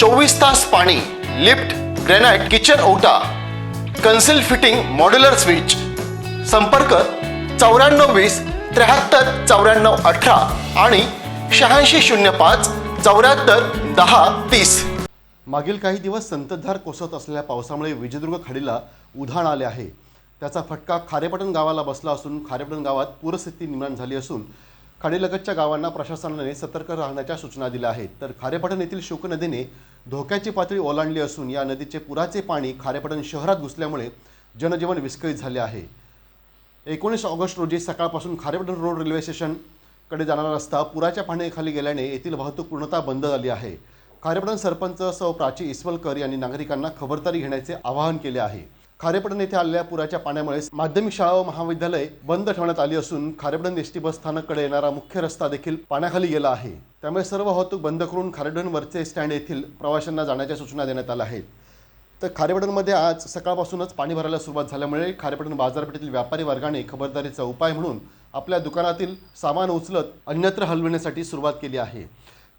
चोवीस तास पाणी लिफ्ट ग्रेनाइट किचन ओटा कन्सिल फिटिंग मॉड्युलर स्विच. संपर्क चौऱ्याण्णव वीस त्र्याहत्तर चौऱ्याण्णव अठरा आणि शहाऐंशी शून्य पाच चौऱ्याहत्तर दहा तीस. मागील काही दिवस संततधार कोसळत असलेल्या पावसामुळे विजयदुर्ग खाडीला उधाण आले आहे. त्याचा फटका खारेपटण गावाला बसला असून खारेपटण गावात पूरस्थिती निर्माण झाली असून खाडीलगतच्या गावांना प्रशासनाने सतर्क राहण्याच्या सूचना दिल्या आहेत. तर खारेपटण येथील शोक नदीने धोक्याची पातळी ओलांडली असून या नदीचे पुराचे पाणी खारेपटण शहरात घुसल्यामुळे जनजीवन विस्कळीत झाले आहे. एकोणीस ऑगस्ट रोजी सकाळपासून खारेपटण रोड रेल्वे स्टेशनकडे जाणारा रस्ता पुराच्या पाण्याखाली गेल्याने येथील वाहतूक पूर्णतः बंद झाली आहे. खारेपटण सरपंच सौ प्राची इस्वलकर यांनी नागरिकांना खबरदारी घेण्याचे आवाहन केले आहे. खारेपटण येथे आलेल्या पुराच्या पाण्यामुळे माध्यमिक शाळा व महाविद्यालय बंद ठेवण्यात आली असून खारेपटण एस टी बस स्थानककडे येणारा मुख्य रस्ता देखील पाण्याखाली गेला आहे. त्यामुळे सर्व वाहतूक बंद करून खारेपटण वरचे स्टँड येथील प्रवाशांना जाण्याच्या सूचना देण्यात आल्या आहेत. तर खारेपटणमध्ये आज सकाळपासूनच पाणी भरायला सुरुवात झाल्यामुळे खारेपटण बाजारपेठेतील व्यापारी वर्गाने खबरदारीचा उपाय म्हणून आपल्या दुकानातील सामान उचलत अन्यत्र हलविण्यासाठी सुरुवात केली आहे.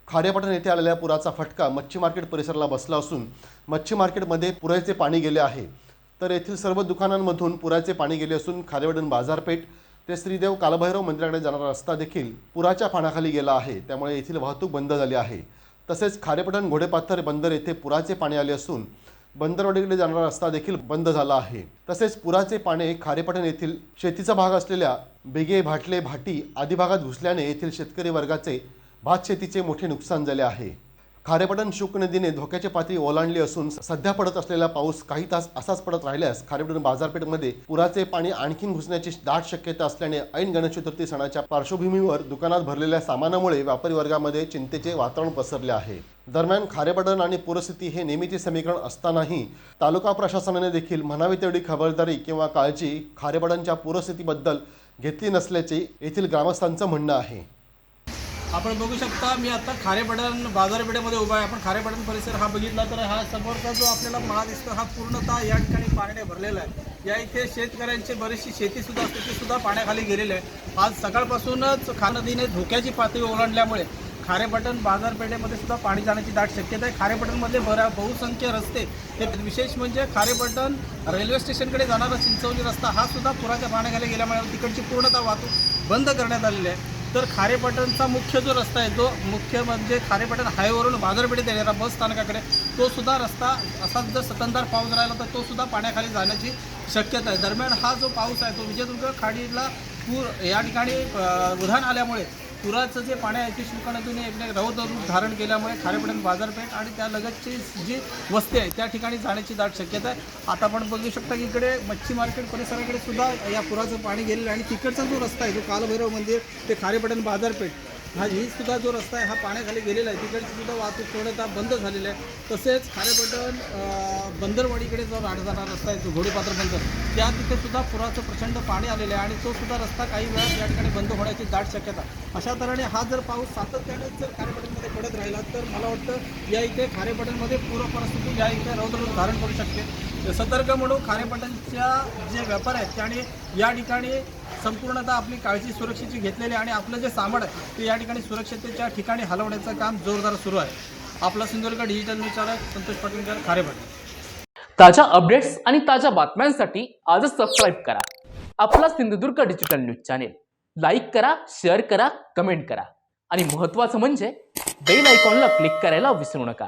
खारेपटण येथे आलेल्या पुराचा फटका मच्छी मार्केट परिसराला बसला असून मच्छी मार्केटमध्ये पुराचे पाणी गेले आहे. तर येथील सर्व दुकानांमधून पुराचे पाणी गेले असून खारेवडन बाजारपेठ ते श्रीदेव कालभैरव मंदिराकडे जाणारा रस्ता देखील पुराच्या पाण्याखाली गेला आहे. त्यामुळे येथील वाहतूक बंद झाली आहे. तसेच खारेपटण घोडेपाथर बंदर येथे पुराचे पाणी आले असून बंदरवाडीकडे जाणारा रस्ता देखील बंद झाला आहे. तसेच पुराचे पाणी खारेपटण येथील शेतीचा भाग असलेल्या बेगे भाटले भाटी आदी भागात घुसल्याने येथील शेतकरी वर्गाचे भात शेतीचे मोठे नुकसान झाले आहे. खारेपटन शुक नदीने धोक्याची पातळी ओलांडली असून सध्या पडत असलेला पाऊस काही तास असाच पडत राहिल्यास खारेपटन बाजारपेठमध्ये पुराचे पाणी आणखीन घुसण्याची दाट शक्यता असल्याने ऐन गणेश चतुर्थी सणाच्या पार्श्वभूमीवर दुकानात भरलेल्या सामानामुळे व्यापारी वर्गामध्ये चिंतेचे वातावरण पसरले आहे. दरम्यान खारेपटन आणि पूरस्थिती हे नेहमीचे समीकरण असतानाही तालुका प्रशासनाने देखील म्हणावी तेवढी खबरदारी किंवा काळजी खारेपटनच्या पूरस्थितीबद्दल घेतली नसल्याचे येथील ग्रामस्थांचं म्हणणं आहे. आपण बघू शकता मी आता खारेपटण बाजारपेठेमध्ये उभा आहे. आपण खारेपटण परिसर हा बघितला तर हा समोरचा जो आपल्याला माळ दिसतो हा पूर्णतः या ठिकाणी पाण्याने भरलेला आहे. या इथे शेतकऱ्यांची बरीचशी शेतीसुद्धा असते ती सुद्धा पाण्याखाली गेलेली आहे. आज सकाळपासूनच खा नदीने धोक्याची पातळी ओलांडल्यामुळे खारेपटण बाजारपेठेमध्ये सुद्धा पाणी जाण्याची दाट शक्यता आहे. खारेपटणमधले बऱ्या बहुसंख्य रस्ते हे विशेष म्हणजे खारेपटण रेल्वे स्टेशनकडे जाणारा चिंचवली रस्ता हा सुद्धा पुराच्या पाण्याखाली गेल्यामुळे तिकडची पूर्णतः वाहतूक बंद करण्यात आलेली आहे. तर खारेपटणचा मुख्य जो रस्ता आहे तो मुख्य म्हणजे खारेपटण हायवेवरून बाजारपेठेत येणारा बस स्थानकाकडे तो सुद्धा रस्ता असाच जर सतंदार पाऊस राहिला तर तो सुद्धा पाण्याखाली जाण्याची शक्यता आहे. दरम्यान हा जो पाऊस आहे तो विजयदुर्ग खाडीला पूर या ठिकाणी उधाण आल्यामुळे पुराचं जे पाणी आहे ते शिवकाणातून एकने एक रौद्र रूप धारण केल्यामुळे खारेपडण बाजारपेठ आणि त्या लगतची जी वस्ती आहे त्या ठिकाणी जाण्याची दाट शक्यता आहे. आता आपण बघू शकता की इकडे मच्छी मार्केट परिसराकडे सुद्धा या पुराचं पाणी गेलेलं आहे. आणि तिकडचा जो रस्ता आहे जो कालभैरव मंदिर ते खारेपडण बाजारपेठ हा ही सुद्धा जो रस्ता आहे हा पाण्याखाली गेलेला आहे तिकडची सुद्धा वाहतूक पूर्णतः बंद झालेली आहे. तसेच खारेपटण बंदरवाडीकडे जो राहत जाणारा रस्ता आहे जो घोडेपात्र बंदर त्या तिथे सुद्धा पुराचं प्रचंड पाणी आलेलं आहे आणि तो सुद्धा रस्ता काही वेळात या ठिकाणी बंद होण्याची दाट शक्यता अशा तऱ्हेने हा जर पाऊस सातत्याने जर खारेपटणमध्ये पडत राहिला तर मला वाटतं या इथे खारेपटणमध्ये पूर परिस्थिती या इथे रौद्र धारण करू शकते. सतर्क म्हणून खारेपटणच्या जे व्यापार आहेत त्याने या ठिकाणी संपूर्णतः आपली काळजी सुरक्षेची घेतलेली आणि आपलं जे सामान आहे ते या ठिकाणी सुरक्षिततेच्या ठिकाणी हलवण्याचं काम जोरदार सुरू आहे. आपला सिंधुदुर्ग डिजिटल न्यूज चालक संतोष पाटीलकर खारेपटण ताज्या अपडेट्स आणि ताज्या बातम्यांसाठी आजच सबस्क्राईब करा. आपला Sindhudurg digital news channel like करा शेअर करा कमेंट करा. आणि महत्त्वाचं म्हणजे बेल आयकॉनला क्लिक करायला विसरू नका.